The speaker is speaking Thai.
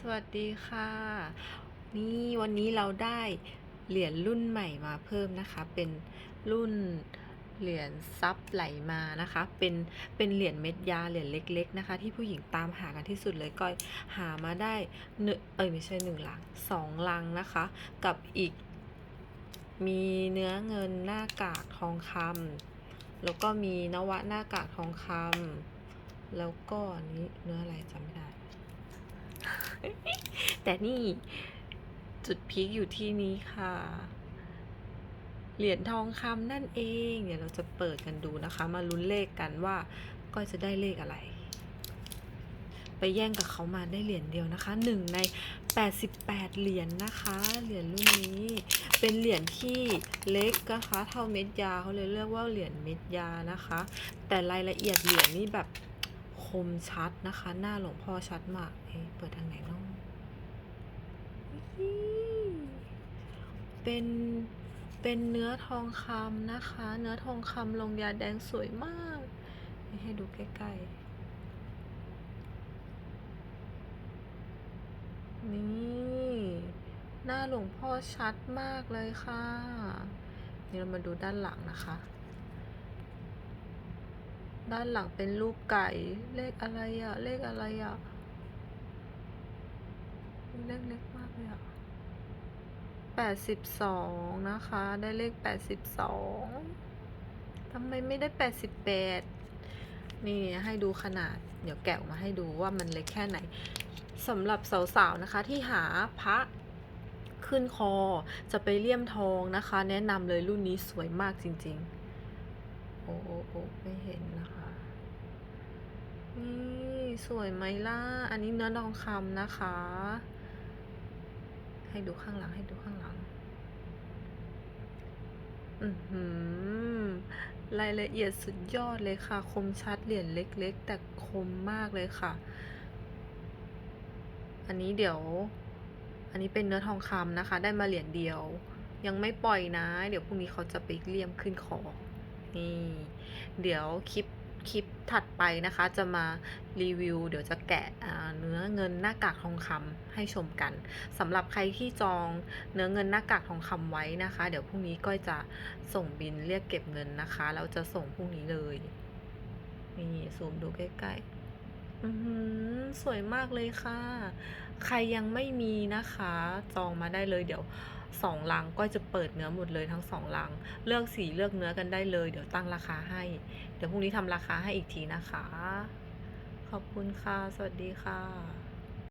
สวัสดีค่ะ นี่วันนี้เราได้เหรียญรุ่นใหม่มาเพิ่มนะคะ เป็นรุ่นเหรียญซับไหลมานะคะ เป็นเป็นเหรียญเม็ดยาเหรียญเล็ก ๆ นะคะ ที่ผู้หญิงตามหากันที่สุดเลยก็หามาได้หนึ่งเอ้ยไม่ใช่หนึ่งลังสองลังนะคะ กับอีก มีเนื้อเงินหน้ากากทองคำแล้วก็มีนวะหน้ากากทองคำแล้วก็นี้เนื้ออะไรจำ แต่นี่จุดพีคอยู่ที่นี้ค่ะ เหรียญทองคำนั่นเอง เดี๋ยวเราจะเปิดกันดูนะคะ มาลุ้นเลขกันว่าก้อยจะได้เลขอะไร ไปแย่งกับเขามาได้เหรียญเดียวนะคะหนึ่งใน 88 เหรียญนะคะ เหรียญรุ่นนี้ เป็นเหรียญที่เล็กนะคะเท่าเม็ดยาเขาเลยเรียกว่าเหรียญเม็ดยานะคะ แต่รายละเอียดเหรียญนี่แบบคมชัดนะคะ หน้าหลวงพ่อชัดมากเอ๊ะเปิดทางไหนเนาะอี้ เป็นเป็นเนื้อทองคำนะคะ เนื้อทองคำลงยาแดงสวยมาก ให้ดูใกล้ๆ นี่ หน้าหลวงพ่อชัดมากเลยค่ะ นี่เรามาดูด้านหลังนะคะ ด้านหลังเป็นรูปไก่ เลขอะไรอะเลขอะไรอะเลขเล็กมากเลยอะ แปดสิบสองนะคะ ได้เลขแปดสิบสองทำไมไม่ได้แปดสิบแปดนี่ให้ดูขนาด เดี๋ยวแกะออกมาให้ดูว่ามันเล็กแค่ไหนสำหรับสาวๆนะคะที่หาพระขึ้นคอจะไปเลี่ยมทองนะคะ แนะนำเลยรุ่นนี้สวยมากจริงๆ โอ้โอ้โอ้ไม่เห็นนะคะ นี่ สวยไหมล่ะ อันนี้เนื้อทองคำนะคะ ให้ดูข้างหลังให้ดูข้างหลัง อือหือ รายละเอียดสุดยอดเลยค่ะ คมชัดเหรียญเล็ก ๆ แต่คมมากเลยค่ะ อันนี้เดี๋ยว อันนี้เป็นเนื้อทองคำนะคะ ได้มาเหรียญเดียว ยังไม่ปล่อยนะ เดี๋ยวพรุ่งนี้เขาจะไปเลี่ยมขึ้นคอนี่ เดี๋ยวคลิป คลิปถัดไปนะคะ จะมารีวิว เดี๋ยวจะแกะเนื้อเงินหน้ากากทองคำให้ชมกันสำหรับใครที่จองเนื้อเงินหน้ากากทองคำไว้นะคะ เดี๋ยวพรุ่งนี้ก้อยจะส่งบินเรียกเก็บเงินนะคะแล้วจะส่งพรุ่งนี้เลยนี่ซูมดูใกล้ๆอือหือสวยมากเลยค่ะ ใครยังไม่มีนะคะ จองมาได้เลยเดี๋ยว สองลังก็จะเปิดเนื้อหมดเลยทั้งสองลัง เลือกสีเลือกเนื้อกันได้เลย เดี๋ยวตั้งราคาให้ เดี๋ยวพรุ่งนี้ทำราคาให้อีกทีนะคะ ขอบคุณค่ะ สวัสดีค่ะ